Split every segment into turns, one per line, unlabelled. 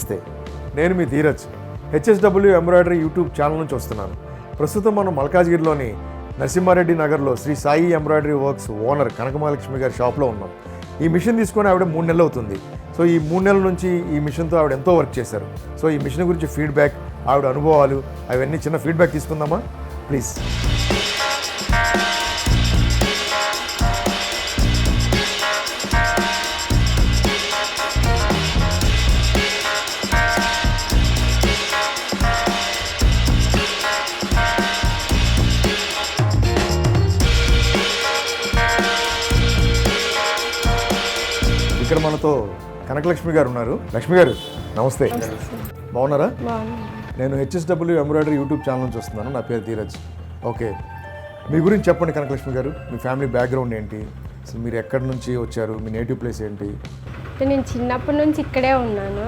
నమస్తే నేను మీ Dheeraj HSW embroidery YouTube channel నుంచి వస్తున్నాను. ప్రస్తుతం మనం మల్కాజ్గిరిలోని నరసింహారెడ్డి నగర్లో Shri Sai embroidery works owner Kanakamahalakshmi గారి షాప్లో ఉన్నాం. ఈ మిషన్ తీసుకొని ఆవిడ మూడు నెలలు అవుతుంది. సో ఈ మూడు నెలల నుంచి ఈ మిషన్తో ఆవిడ ఎంతో వర్క్ చేశారు. సో ఈ మిషన్ గురించి ఫీడ్బ్యాక్ ఆవిడ అనుభవాలు అవన్నీ చిన్న ఫీడ్బ్యాక్ తీసుకుందామా? ప్లీజ్. మనతో కనకలక్ష్మి గారు ఉన్నారు. లక్ష్మి గారు నమస్తే. బాగున్నారా? నేను హెచ్ఎస్డబ్ల్యూ ఎంబ్రాయిడరీ యూట్యూబ్ ఛానల్ నుంచి వస్తున్నాను. నా పేరు ధీరజ్. ఓకే. మీ గురించి చెప్పండి కనకలక్ష్మి గారు. మీ ఫ్యామిలీ బ్యాక్గ్రౌండ్ ఏంటి? అసలు మీరు ఎక్కడి నుంచి వచ్చారు? మీ నేటివ్ ప్లేస్ ఏంటి?
నేను చిన్నప్పటి నుంచి ఇక్కడే ఉన్నాను.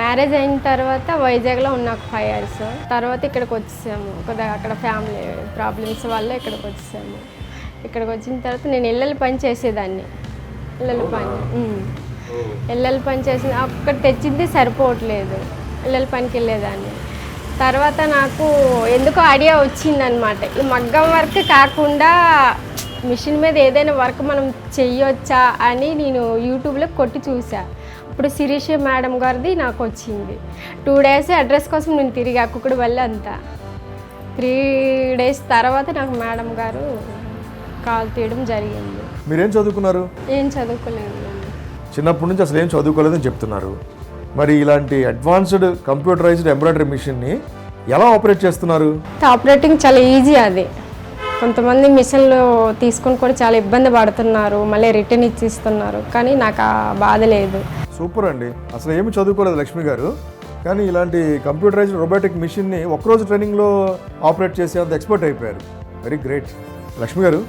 మ్యారేజ్ అయిన తర్వాత వైజాగ్లో ఉన్న ఒక ఫైవ్ ఇయర్స్. తర్వాత ఇక్కడికి వచ్చేసాము కొద్దిగా అక్కడ ఫ్యామిలీ ప్రాబ్లమ్స్ వల్ల ఇక్కడికి వచ్చేసాము ఇక్కడికి వచ్చిన తర్వాత నేను ఇళ్ళల పని చేసేదాన్ని. ఇళ్ళల పని. ఇళ్ళల పని చేసిన అక్కడ తెచ్చింది సరిపోవట్లేదు. ఇళ్ళల పనికి వెళ్ళేదాన్ని. తర్వాత నాకు ఎందుకో ఐడియా వచ్చిందనమాట. ఈ మగ్గం వర్క్ కాకుండా మిషన్ మీద ఏదైనా వర్క్ మనం చెయ్యొచ్చా అని నేను యూట్యూబ్లో కొట్టి చూసా. ఇప్పుడు శిరీష మేడం గారిది నాకు వచ్చింది. టూ డేస్ అడ్రస్ కోసం నేను తిరిగి అక్కడ వెళ్ళి అంతా త్రీ డేస్ తర్వాత నాకు మేడం గారు కాల్ తీయడం జరిగింది.
మీరేం చదువుకున్నారు?
ఏం చదువుకోలేదు.
చిన్నప్పటి నుంచి అసలు ఏం చదువుకోలేదని చెప్తున్నారు. మరి ఇలాంటి అడ్వాన్స్డ్ కంప్యూటరైజ్డ్ ఎంబ్రాయిడరీ మిషన్ని ఎలా ఆపరేట్ చేస్తున్నారు?
ఆపరేటింగ్ చాలా ఈజీ అది. కొంతమంది మిషన్లు తీసుకొని కూడా చాలా ఇబ్బంది పడుతున్నారు. మళ్ళీ రిటర్న్ ఇచ్చిస్తున్నారు. కానీ నాకు ఆ బాధ లేదు.
సూపర్ అండి. అసలు ఏమి చదువుకోలేదు లక్ష్మి గారు. కానీ ఇలాంటి కంప్యూటరైజ్డ్ రోబోటిక్ మిషన్ని ఒక్కరోజు ట్రైనింగ్లో ఆపరేట్ చేసేంత ఎక్స్పర్ట్ అయిపోయారు. Very great. లక్ష్మి గారు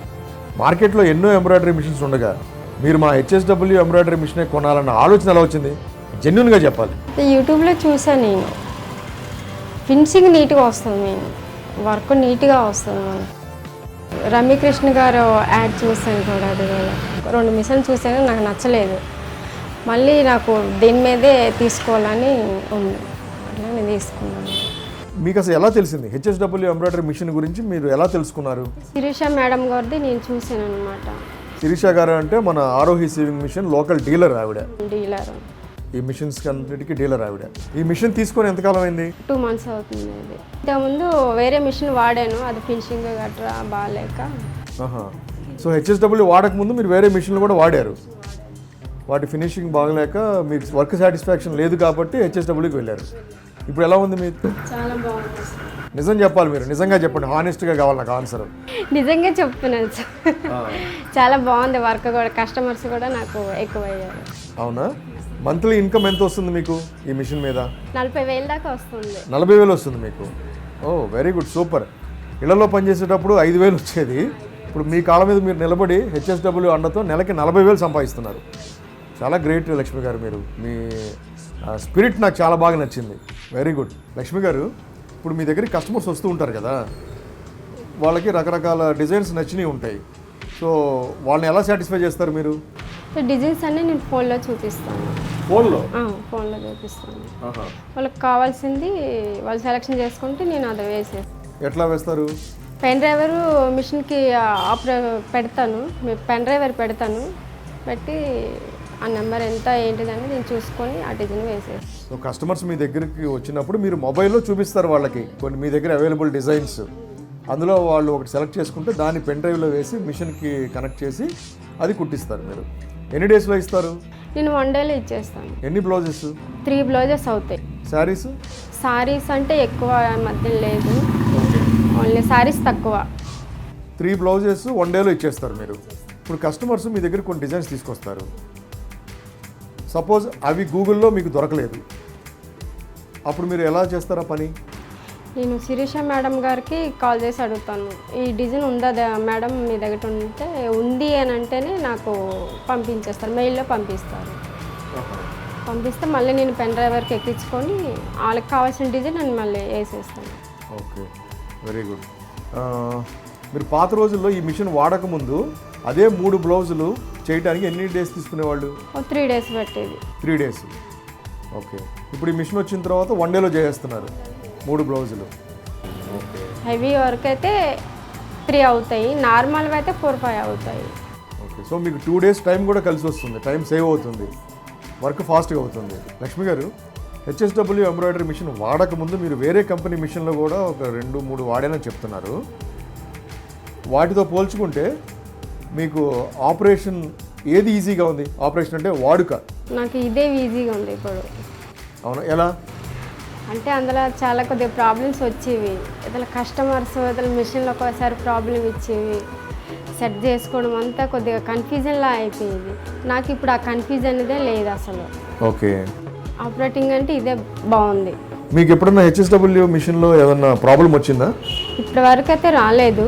మార్కెట్లో ఎన్నో ఎంబ్రాయిడరీ మిషన్స్ ఉండగా మీరు మా హెచ్ఎస్డబ్ల్యూ ఎంబ్రాయిడరీ మిషనే కొనాలన్న ఆలోచన ఎలా వచ్చింది? జెన్యున్గా చెప్పాలి.
యూట్యూబ్లో చూసాను నేను. ఫినిషింగ్ నీట్గా వస్తుంది నేను వర్క్ నీట్గా వస్తుంది మనకి రమ్యకృష్ణ గారు యాడ్ చూసాను కూడా అది కూడా. రెండు మిషన్ చూసాను నాకు నచ్చలేదు. మళ్ళీ నాకు దీని మీదే తీసుకోవాలని ఉంది. అట్లా నేను తీసుకున్నాను.
మీకు అసలు ఎలా తెలిసింది? హెచ్ఎస్డబ్ల్యూ ఎంబ్రాయిడరీ మిషన్ గురించి మీరు ఎలా తెలుసుకున్నారు?
శిరీష మేడం గారిది నేను చూసాను అనమాట
శిరీష గారు అంటే మన Aarohi sewing machine local dealer ఆవిడ.
డీలర్.
ఈ మిషన్స్ అన్నిటికీ డీలర్ ఆవిడ. ఈ మిషన్ తీసుకొని ఎంతకాలం అయింది?
టూ మంత్స్ అవుతుంది అది. ఇంతకుముందు వేరే మిషన్ వాడాను అది ఫినిషింగ్ గట్రా బాగాలేక.
ఆహా. సో హెచ్ఎస్డబ్ల్యూ వాడక ముందు మీరు వేరే మిషన్లు కూడా వాడారు. వాటి ఫినిషింగ్ బాగలేక మీకు వర్క్ సాటిస్ఫాక్షన్ లేదు కాబట్టి హెచ్ఎస్డబ్ల్యూకి వెళ్ళారు. ఇప్పుడు ఎలా ఉంది మీకు
చాలా బాగుంది.
నిజం చెప్పాలి మీరు. నిజంగా చెప్పండి. హానెస్ట్గా కావాలి నాకు ఆన్సర్
నిజంగా చెప్తున్నాను సార్. చాలా బాగుంది వర్క్ కూడా. కస్టమర్స్ కూడా నాకు ఎక్కువయ్యారు.
అవునా? మంత్లీ ఇన్కమ్ ఎంత వస్తుంది మీకు ఈ మిషన్ మీద?
నలభై వేల దాకా వస్తుంది.
నలభై వేలు వస్తుంది మీకు. ఓ వెరీ గుడ్ సూపర్ ఇళ్ళలో పనిచేసేటప్పుడు ఐదు వేలు వచ్చేది. ఇప్పుడు మీ కాళ్ళ మీద మీరు నిలబడి హెచ్ఎస్డబ్ల్యూ అండతో నెలకి నలభై వేలు సంపాదిస్తున్నారు. చాలా గ్రేట్ లక్ష్మి గారు మీరు. మీ స్పిరిట్ నాకు చాలా బాగా నచ్చింది. Very good. లక్ష్మి గారు ఇప్పుడు మీ దగ్గరికి కస్టమర్స్ వస్తూ ఉంటారు కదా వాళ్ళకి రకరకాల డిజైన్స్ నచ్చినవి ఉంటాయి. సో వాళ్ళని ఎలా సాటిస్ఫై చేస్తారు మీరు?
సో డిజైన్స్ అన్నీ నేను ఫోన్లో చూపిస్తాను.
ఫోన్లో?
ఫోన్లో చూపిస్తాను. వాళ్ళకి కావాల్సింది వాళ్ళు సెలెక్షన్ చేసుకుంటే నేను అది వేసేస్తాను.
ఎట్లా వేస్తారు?
పెన్ డ్రైవర్ మిషన్కి ఆపరే పెడతాను. పెన్ డ్రైవర్ పెడతాను. పెట్టి ఆ నెంబర్ ఎంత ఏంటిదని నేను చూసుకొని ఆ డిజైన్ వేసేస్తాను
సో కస్టమర్స్ మీ దగ్గరికి వచ్చినప్పుడు మీరు మొబైల్లో చూపిస్తారు వాళ్ళకి. కొన్ని మీ దగ్గర అవైలబుల్ డిజైన్స్. అందులో వాళ్ళు ఒకటి సెలెక్ట్ చేసుకుంటే దాన్ని పెన్ డ్రైవ్లో వేసి మిషన్కి కనెక్ట్ చేసి అది కుట్టిస్తారు మీరు. ఎన్ని డేస్లో ఇస్తారు?
నేను వన్ డేలో ఇచ్చేస్తాను.
ఎన్ని బ్లౌజెస్?
త్రీ బ్లౌజెస్ అవుతాయి.
శారీస్?
సారీస్ అంటే ఎక్కువ మధ్య లేదు. ఓన్లీ సారీస్ తక్కువ.
త్రీ బ్లౌజెస్ వన్ డేలో ఇచ్చేస్తారు మీరు. ఇప్పుడు కస్టమర్స్ మీ దగ్గర కొన్ని డిజైన్స్ తీసుకొస్తారు. సపోజ్ అవి గూగుల్లో మీకు దొరకలేదు. అప్పుడు మీరు ఎలా చేస్తారా పని?
నేను శిరీష మేడం గారికి కాల్ చేసి అడుగుతాను. ఈ డిజైన్ ఉందా మేడం మీ దగ్గర ఉంటే ఉంది అని అంటేనే నాకు పంపించేస్తారు. మెయిల్లో పంపిస్తారు. పంపిస్తే మళ్ళీ నేను పెన్ డ్రైవర్కి ఎక్కించుకొని వాళ్ళకి కావాల్సిన డిజైన్ నేను మళ్ళీ వేసేస్తాను.
ఓకే. Very good. మీరు పాత రోజుల్లో ఈ మిషన్ వాడకముందు అదే మూడు బ్లౌజులు చేయడానికి ఎన్ని డేస్ తీసుకునేవాళ్ళు?
త్రీ డేస్ పట్టేది.
Three days. ఓకే. ఇప్పుడు ఈ మిషన్ వచ్చిన తర్వాత వన్ డేలో చేసేస్తున్నారు మూడు బ్లౌజులు. ఓకే.
హెవీ వర్క్ అయితే త్రీ అవుతాయి నార్మల్వి అయితే ఫోర్ ఫైవ్ అవుతాయి.
ఓకే. సో మీకు టూ డేస్ టైం కూడా కలిసి వస్తుంది. టైం సేవ్ అవుతుంది. వర్క్ ఫాస్ట్గా అవుతుంది. లక్ష్మి గారు హెచ్ఎస్డబ్ల్యూ ఎంబ్రాయిడరీ మిషన్ వాడక ముందు మీరు వేరే కంపెనీ మిషన్లో కూడా ఒక రెండు మూడు వాడానని చెప్తున్నారు. వాటితో పోల్చుకుంటే మీకు ఆపరేషన్ ఏది ఈజీగా ఉంది? ఆపరేషన్ అంటే వాడుక.
నాకు ఇదే ఈజీగా ఉంది ఇప్పుడు.
అవునా? ఎలా?
అంటే అందులో చాలా కొద్దిగా ప్రాబ్లమ్స్ వచ్చేవి. ఇతర కస్టమర్స్ ఇతర మిషన్లో ఒకసారి ప్రాబ్లం ఇచ్చేవి. సెట్ చేసుకోవడం అంతా కొద్దిగా కన్ఫ్యూజన్లా అయిపోయేది. నాకు ఇప్పుడు ఆ కన్ఫ్యూజన్ అనేదే లేదు అసలు.
ఓకే.
ఆపరేటింగ్ అంటే ఇదే బాగుంది.
మీకు ఎప్పుడన్నా హెచ్ఎస్డబ్ల్యూ మిషన్లో ఏదన్నా ప్రాబ్లం వచ్చిందా?
ఇప్పటి వరకు అయితే రాలేదు.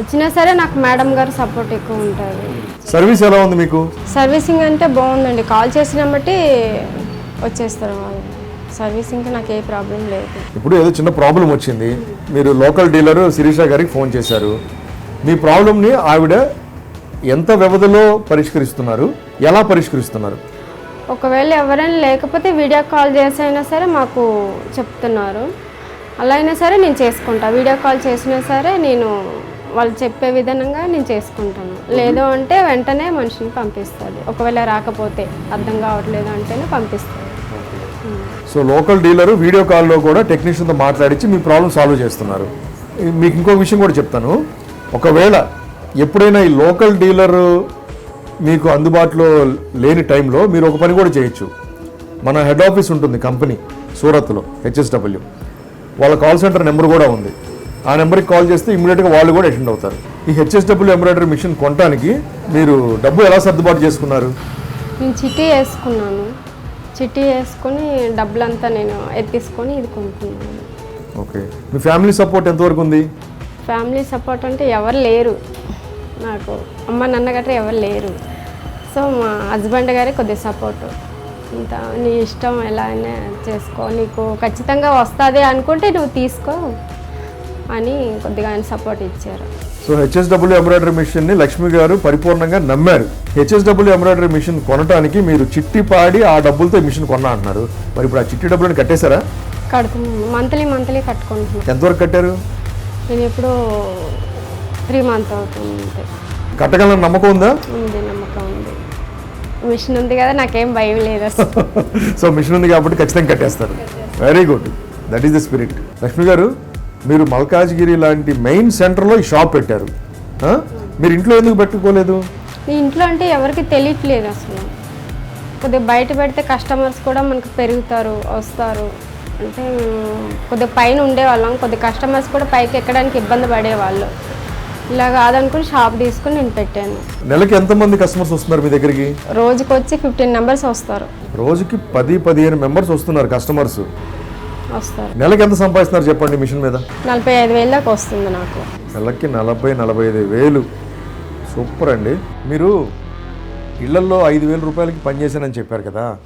వచ్చినా సరే నాకు మేడం గారు సపోర్ట్ ఎక్కువ ఉంటుంది
సర్వీస్ ఎలా ఉంది మీకు?
సర్వీసింగ్ అంటే బాగుందండి. కాల్ చేసిన బట్టి వచ్చేస్తారు వాళ్ళు. సర్వీసింగ్కి నాకు ఏ ప్రాబ్లం లేదు.
ఇప్పుడు ఏదో చిన్న ప్రాబ్లం వచ్చింది. మీరు లోకల్ డీలర్ శిరీష గారికి ఫోన్ చేశారు. మీ ప్రాబ్లమ్ని ఆవిడ ఎంత వ్యవధిలో పరిష్కరిస్తున్నారు? ఎలా పరిష్కరిస్తున్నారు?
ఒకవేళ ఎవరైనా లేకపోతే వీడియో కాల్ చేసి అయినా సరే మాకు చెప్తున్నారు. అలా అయినా సరే నేను చేసుకుంటా. వీడియో కాల్ చేసినా సరే నేను వాళ్ళు చెప్పే విధంగా నేను చేసుకుంటాను. లేదు అంటే వెంటనే మనిషిని పంపిస్తుంది. ఒకవేళ రాకపోతే అర్థం కావట్లేదు అంటేనే పంపిస్తుంది.
సో లోకల్ డీలర్ వీడియో కాల్లో కూడా టెక్నీషియన్తో మాట్లాడించి మీ ప్రాబ్లం సాల్వ్ చేస్తున్నారు. మీకు ఇంకో విషయం కూడా చెప్తాను. ఒకవేళ ఎప్పుడైనా ఈ లోకల్ డీలర్ మీకు అందుబాటులో లేని టైంలో మీరు ఒక పని కూడా చేయొచ్చు. మన హెడ్ ఆఫీస్ ఉంటుంది కంపెనీ సూరత్లో హెచ్ఎస్డబ్ల్యూ. వాళ్ళ కాల్ సెంటర్ నెంబర్ కూడా ఉంది. ఆ నెంబర్కి కాల్ చేస్తే ఇమీడియట్గా వాళ్ళు కూడా అటెండ్ అవుతారు. ఈ హెచ్ఎస్డబ్ల్యూ ఎంబ్రాయిడరీ మిషన్ కొనడానికి మీరు డబ్బు ఎలా సర్దుబాటు చేసుకున్నారు?
నేను చిట్టి వేసుకున్నాను. చిట్టి వేసుకొని డబ్బులంతా నేను ఎత్తిసుకొని ఇది కొంటున్నాను
ఓకే. మీ ఫ్యామిలీ సపోర్ట్ ఎంతవరకు ఉంది?
ఫ్యామిలీ సపోర్ట్ అంటే ఎవరు లేరు. నాకు అమ్మ నాన్న గట్రా ఎవరు లేరు. సో మా హస్బెండ్ గారే కొద్దిగా సపోర్ట్. ఇంత నీ ఇష్టం ఎలా అయినా చేసుకో నీకు ఖచ్చితంగా వస్తుంది అనుకుంటే నువ్వు తీసుకో అని కొద్దిగా ఆయన సపోర్ట్ ఇచ్చారు.
సో హెచ్ఎస్డబ్ల్యూ ఎంబ్రాయిడరీ మిషన్ని లక్ష్మి గారు పరిపూర్ణంగా నమ్మారు. హెచ్ఎస్డబ్ల్యూ ఎంబ్రాయిడరీ మిషన్ కొనడానికి మీరు చిట్టి పాడి ఆ డబ్బులతో ఈ మిషన్ కొన్నా అంటున్నారు మరి ఇప్పుడు ఆ చిట్టి డబ్బులను కట్టేశారా?
కడుతున్నాను మంత్లీ మంత్లీ కట్టుకుంటున్నాను
ఎంతవరకు కట్టారు?
నేను ఇప్పుడు త్రీ మంత్ అవుతుంది.
కట్టగలని నమ్మకం ఉందా?
ఉంది నమ్మకం ఉంది. మిషన్ ఉంది కదా నాకేం భయం లేదు అసలు.
సో మిషన్ ఉంది కాబట్టి ఖచ్చితంగా కట్టేస్తారు. Very good that is the spirit Lakshmi గారు మీరు మల్కాజ్గిరి లాంటి మెయిన్ సెంటర్లో ఈ షాప్ పెట్టారు. ఆ? మీరు ఇంట్లో ఎందుకు పెట్టుకోలేదు?
ఈ ఇంట్లో అంటే ఎవరికి తెలియట్లేదు అసలు. కొద్దిగా బయట పెడితే కస్టమర్స్ కూడా మనకు పెరుగుతారు వస్తారు. అంటే కొద్దిగా పైన ఉండేవాళ్ళం. కొద్దిగా కస్టమర్స్ కూడా పైకి ఎక్కడానికి ఇబ్బంది పడేవాళ్ళు. ఇలా కాదనుకుని షాప్ తీసుకుని నేను పెట్టాను.
నెలకి ఎంతమంది కస్టమర్స్ వస్తున్నారు మీ దగ్గరికి?
రోజుకి వచ్చి ఫిఫ్టీన్ నెంబర్స్ వస్తారు.
రోజుకి పది పదిహేను మెంబర్స్ వస్తున్నారు కస్టమర్స్
వస్తారు.
నెలకి ఎంత సంపాదిస్తున్నారు చెప్పండి మిషన్ మీద?
నలభై ఐదు వేలు దాకా వస్తుంది నాకు.
నెలకి నలభై నలభై ఐదు వేలు. సూపర్ అండి. మీరు ఇళ్ళల్లో ఐదు వేల రూపాయలకి పనిచేశానని చెప్పారు కదా.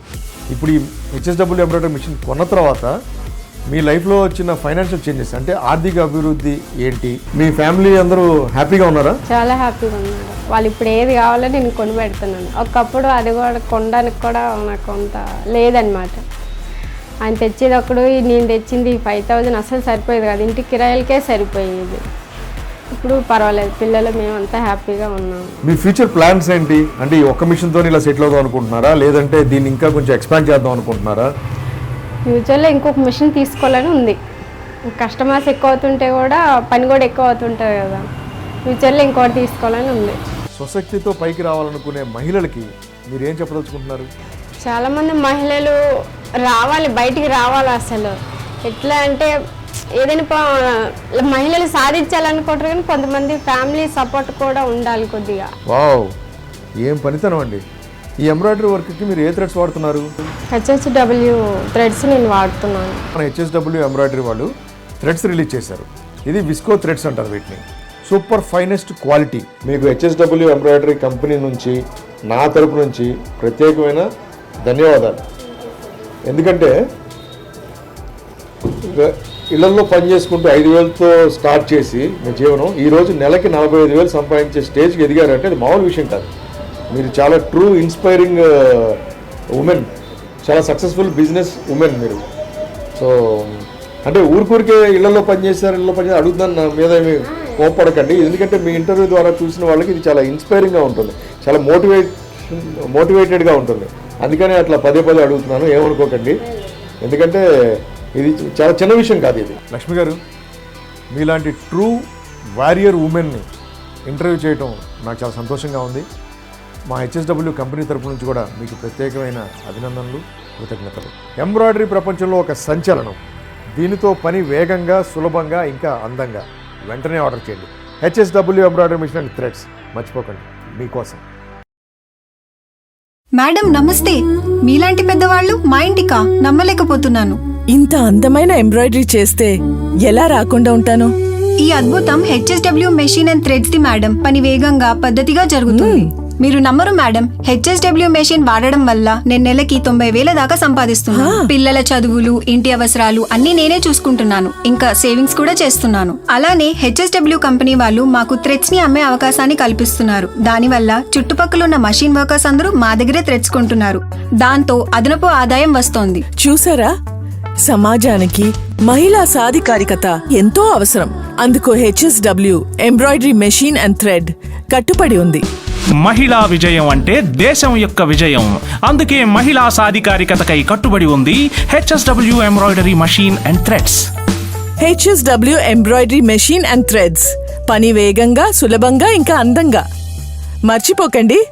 ఇప్పుడు ఈ హెచ్ఎస్డబ్ల్యూ ఎంబ్రాయిడరీ మిషన్ కొన్న తర్వాత మీ లైఫ్లో వచ్చిన ఫైనాన్షియల్ చేంజెస్ అంటే ఆర్థిక అభివృద్ధి ఏంటి? మీ ఫ్యామిలీ అందరూ హ్యాపీగా ఉన్నారా?
చాలా హ్యాపీగా ఉన్నారు. వాళ్ళు ఇప్పుడు ఏది కావాలో నేను కొని పెడుతున్నాను. ఒకప్పుడు అది కూడా కొనడానికి కూడా నాకు కొంత లేదనమాట ఆయన తెచ్చేది ఒకడు నేను తెచ్చింది ఫైవ్ థౌజండ్ అసలు సరిపోయేది కాదు. ఇంటి కిరాయిలకే సరిపోయేది. ఇప్పుడు పర్వాలేదు పిల్లలు మేమంతా హ్యాపీగా ఉన్నాము
మీ ఫ్యూచర్ ప్లాన్స్ ఏంటి? అంటే ఈ ఒక్క మిషన్తో ఇలా సెటిల్ అవుదాం అనుకుంటున్నారా? లేదంటే దీన్ని ఇంకా కొంచెం ఎక్స్పాండ్ చేద్దాం అనుకుంటున్నారా?
ఫ్యూచర్లో ఇంకొక మిషన్ తీసుకోవాలని ఉంది. కస్టమర్స్ ఎక్కువ అవుతుంటే కూడా పని కూడా ఎక్కువ అవుతుంటుంది కదా. ఫ్యూచర్లో ఇంకోటి తీసుకోవాలని ఉంది.
స్వశక్తితో పైకి రావాలనుకునే మహిళలకి మీరు ఏం చెప్పదలుచుకుంటున్నారు?
చాలామంది మహిళలు రావాలి బయటికి రావాలి అసలు. ఎట్లా అంటే ఏదైనా మహిళలు సాధించాలనుకుంటారు కానీ కొంతమంది ఫ్యామిలీ సపోర్ట్ కూడా ఉండాలి కొద్దిగా.
వావ్ ఏం పనితనం అండి. ఈ ఎంబ్రాయిడరీ వర్క్కి మీరు ఏ థ్రెడ్స్ వాడుతున్నారు?
హెచ్హెచ్డబ్ల్యూ థ్రెడ్స్ నేను వాడుతున్నాను.
మన హెచ్ఎస్డబ్ల్యూ ఎంబ్రాయిడరీ వాళ్ళు థ్రెడ్స్ రిలీజ్ చేశారు. ఇది విస్కో థ్రెడ్స్ అంటారు వీటిని. Super finest quality. మీకు హెచ్ఎస్డబ్ల్యూ ఎంబ్రాయిడరీ కంపెనీ నుంచి నా తరపు నుంచి ప్రత్యేకమైన ధన్యవాదాలు. ఎందుకంటే ఇళ్ళలో పని చేసుకుంటూ ఐదు వేలతో స్టార్ట్ చేసి మీ జీవనం ఈరోజు నెలకి నలభై ఐదు వేలు సంపాదించే స్టేజ్కి ఎదిగారంటే అది మామూలు విషయం కాదు. మీరు చాలా ట్రూ ఇన్స్పైరింగ్ ఉమెన్ చాలా సక్సెస్ఫుల్ బిజినెస్ ఉమెన్ మీరు. సో అంటే ఊరికూరికే ఇళ్ళలో పనిచేస్తారు ఇళ్ళలో పనిచేస్తారు అడుగుతున్నాను నా మీద ఏమి కోపడకండి ఎందుకంటే మీ ఇంటర్వ్యూ ద్వారా చూసిన వాళ్ళకి ఇది చాలా ఇన్స్పైరింగ్గా ఉంటుంది. చాలా మోటివేట్ మోటివేటెడ్గా ఉంటుంది. అందుకని అట్లా పదే పదే అడుగుతున్నాను ఏమనుకోకండి. ఎందుకంటే ఇది చాలా చిన్న విషయం కాదు ఇది. లక్ష్మి గారు మీలాంటి ట్రూ వారియర్ ఉమెన్ని ఇంటర్వ్యూ చేయటం నాకు చాలా సంతోషంగా ఉంది. మా హెచ్ఎస్డబ్ల్యూ కంపెనీ తరపు నుంచి కూడా మీకు ప్రత్యేకమైన అభినందనలు కృతజ్ఞతలు. ఎంబ్రాయిడరీ ప్రపంచంలో ఒక సంచలనం. దీనితో పని వేగంగా సులభంగా ఇంకా అందంగా. వెంటనే ఆర్డర్ చేయండి. HSW embroidery machine and threads. మర్చిపోకండి. మీకోసం.
మేడం నమస్తే. మీలాంటి పెద్దవాళ్ళు మా ఇంటికా? నమ్మలేకపోతున్నాను.
ఇంత అందమైన ఎంబ్రాయిడరీ చేస్తే ఎలా రాకుండా ఉంటాను?
ఈ అద్భుతం హెచ్ఎస్డబ్ల్యూ మెషిన్ అండ్ థ్రెడ్స్ ది మేడం. పని వేగంగా పద్ధతిగా జరుగుతుంది. మీరు నమ్మరు మేడం హెచ్ఎస్డబ్ల్యూ మెషిన్ వాడడం వల్ల నేను నెలకి తొంభై వేల దాకా సంపాదిస్తున్నాను పిల్లల చదువులు ఇంటి అవసరాలు అన్ని నేనే చూసుకుంటున్నాను. ఇంకా సేవింగ్స్ కూడా చేస్తున్నాను. అలానే హెచ్ఎస్డబ్ల్యూ కంపెనీ వాళ్ళు మాకు థ్రెడ్స్ని అమ్మే అవకాశాన్ని కల్పిస్తున్నారు. దానివల్ల చుట్టుపక్కల ఉన్న మషిన్ వర్కర్స్ అందరూ మా దగ్గరే థ్రెడ్స్ కొంటున్నారు. దాంతో అదనపు ఆదాయం వస్తోంది.
చూసారా? సమాజానికి మహిళా సాధికారికత ఎంతో అవసరం. అందుకు HSW embroidery machine and thread కట్టుబడి ఉంది.
మహిళా విజయం అంటే దేశం యొక్క విజయం. అందుకే మహిళా సాధికారికతకై కట్టుబడి ఉంది HSW embroidery machine and threads.
HSW embroidery machine and threads. పని వేగంగా సులభంగా ఇంకా అందంగా. మర్చిపోకండి.